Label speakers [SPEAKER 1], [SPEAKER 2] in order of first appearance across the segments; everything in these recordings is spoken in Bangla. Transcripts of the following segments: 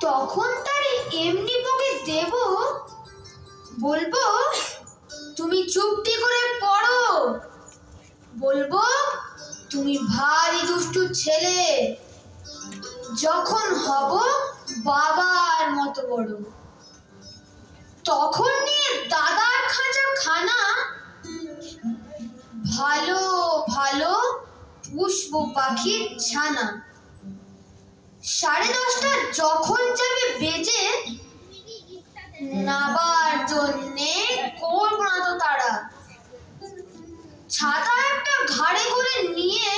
[SPEAKER 1] তখন তারে এমনি বকে দেব, বলব, তুমি চুপটি করে পড়ো। বলব, তুমি ভারী দুষ্টু ছেলে। যখন হব বাবার মতো বড়। তখন নিয়ে দাদার খাঁচা খানা ভালো ভালো পুষ্প পাখির ছানা। সাড়ে দশটা যখন যাবে বেজে নাবার জন্যে করব না তো তারা? ছাতা একটা ঘাড়ে করে নিয়ে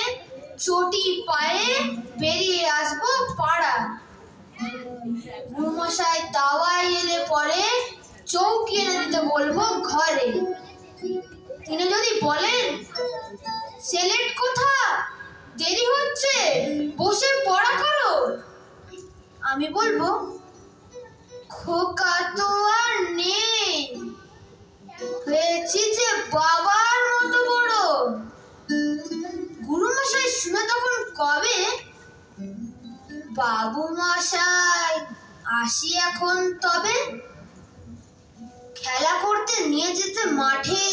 [SPEAKER 1] চটি পায়ে বেরিয়ে আসব পাড়া। গুরুমশাই দাওয়ায় এলে পরে চৌকি এনে দিতে বলব ঘরে। তিনি যদি বলেন, সেলেট কোথা? দেরি হচ্ছে বসে পড়া করো আমি বলব, খোকা তো আর নেই। হয়েছি যে বাবার মতো বড়। গুরুমশাই শুনে তখন কবে? বাবু মশাই আসি এখন তবে? খেলা করতে নিয়ে যেতে মাঠে।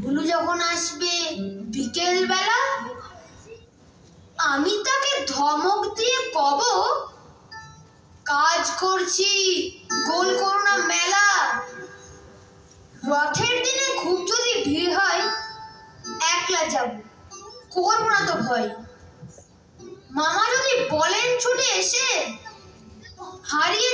[SPEAKER 1] ভুলু যখন আসবে বিকেল বেলা আমি তাকে ধমক দিয়ে কব কাজ করছি। গোল করো না, মেলা। রথের দিনে খুব যদি ভিড় হয়, একলা যাব। করব না তো ভয়। মামা যদি বলেন ছুটে এসে, হারিয়ে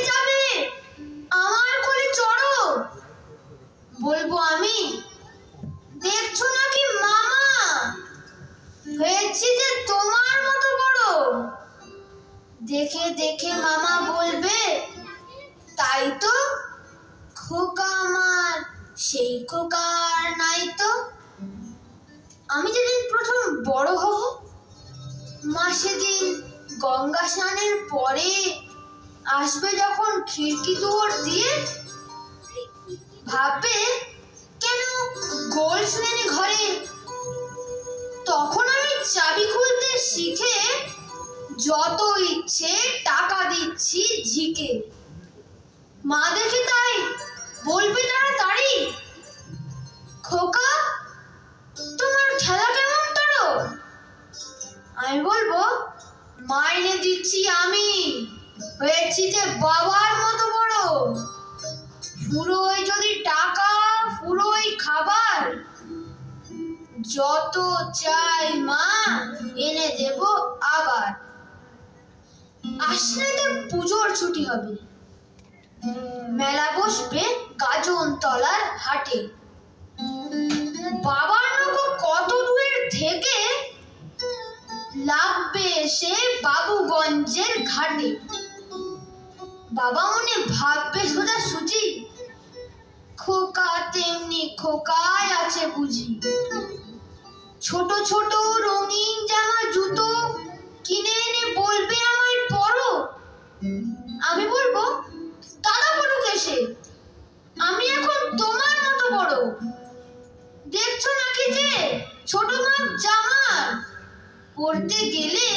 [SPEAKER 1] তাই তো খোকা আমার, সেই খোকার নাই তো আমি যেদিন প্রথম বড় হব মা সেদিন গঙ্গা স্নানের পরে আসবে যখন খিড়কি দুয়ার দিয়ে ভাববে কেন গোল শ্রেণি ঘরে? তখন আমি চাবি খুলতে শিখে যত ইচ্ছে টাকা দিচ্ছি ঝিকে। মা দেখে তাই। বলবে তাড়াতাড়ি খোকা, তোমার খেলা কেমন তোর? আমি বলব মাইনে দিচ্ছি আমি। হয়েছি যে বাবার মতো বড়। ফুরোয় যদি টাকা, ফুরোয় খাবার। যত চাই মা, এনে দেব আবার। আশ্রয়তে পুজোর ছুটি হবে। মেলা বসবে গাজন তলার হাটে। বাবার নৌকো কত দূরের থেকে লাগবে এসে বাবুগঞ্জের ঘাটে। বাবা মনে ভাববে সোজা সুজি, খোকা তেমনি খোকায় আছে বুঝি। ছোট ছোট রঙিন এসে আমি এখন তোমার মতো বড়। দেখছ নাকি যে? ছোট মাপ জামা পড়তে গেলে